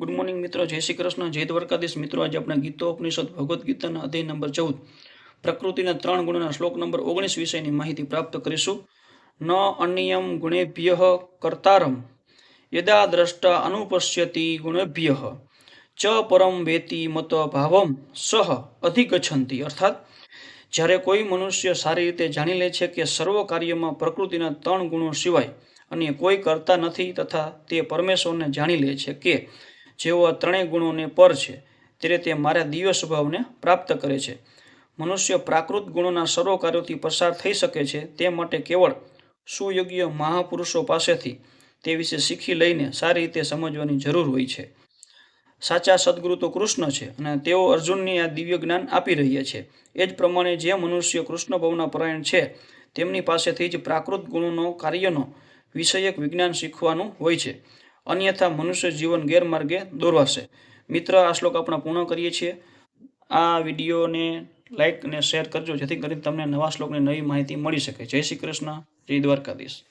Good morning મિત્રો. જય શ્રી કૃષ્ણ. જય દ્વારકાધીશ. મિત્રો, આજે આપણે ગીતો, ઉપનિષદ, ભગવદ્ ગીતાના અધ્યાય નંબર ચૌદ. પ્રકૃતિના ત્રણ ગુણના શ્લોક નંબર ઓગણીસ વિષયની માહિતી પ્રાપ્ત કરીશું. ન અન્યમ ગુણેભ્ય કર્તારમ. યદા દ્રષ્ટા અનુપશ્યતિ ગુણેભ્ય. ચ પરમ વેતી મત ભાવમ. સહ અધિગચ્છંતિ. અર્થાત, જ્યારે કોઈ મનુષ્ય સારી રીતે જાણી લે છે કે સર્વ કાર્યમાં પ્રકૃતિના ત્રણ ગુણો સિવાય અન્ય કોઈ કરતા નથી તથા તે પરમેશ્વરને જાણી લે છે કે જેઓ આ ત્રણેય ગુણોને પર છે તે મારા દિવ્ય સ્વભાવને પ્રાપ્ત કરે છે. મનુષ્ય પ્રાકૃત ગુણોના સર્વકાર્યોથી પસાર થઈ શકે છે, તે માટે કેવળ સુયોગ્ય મહાપુરુષો પાસેથી તે વિશે શીખી લઈને સારી રીતે સમજવાની જરૂર હોય છે. સાચા સદગુરુ તો કૃષ્ણ છે અને તેઓ અર્જુનને આ દિવ્ય જ્ઞાન આપી રહ્યા છે. એ જ પ્રમાણે જે મનુષ્ય કૃષ્ણ ભવના પરાયણ છે, તેમની પાસેથી જ પ્રાકૃત ગુણોનો કાર્યનો વિષયક વિજ્ઞાન શીખવાનું હોય છે. અન્યથા મનુષ્ય જીવન ગેરમાર્ગે દોરવાશે. મિત્ર, આ શ્લોક આપણે પૂર્ણ કરીએ છીએ. આ વિડીયોને લાઇક અને શેર કરજો, જેથી કરીને તમને નવા શ્લોકની નવી માહિતી મળી શકે. જય શ્રી કૃષ્ણ. જય દ્વારકાધીશ.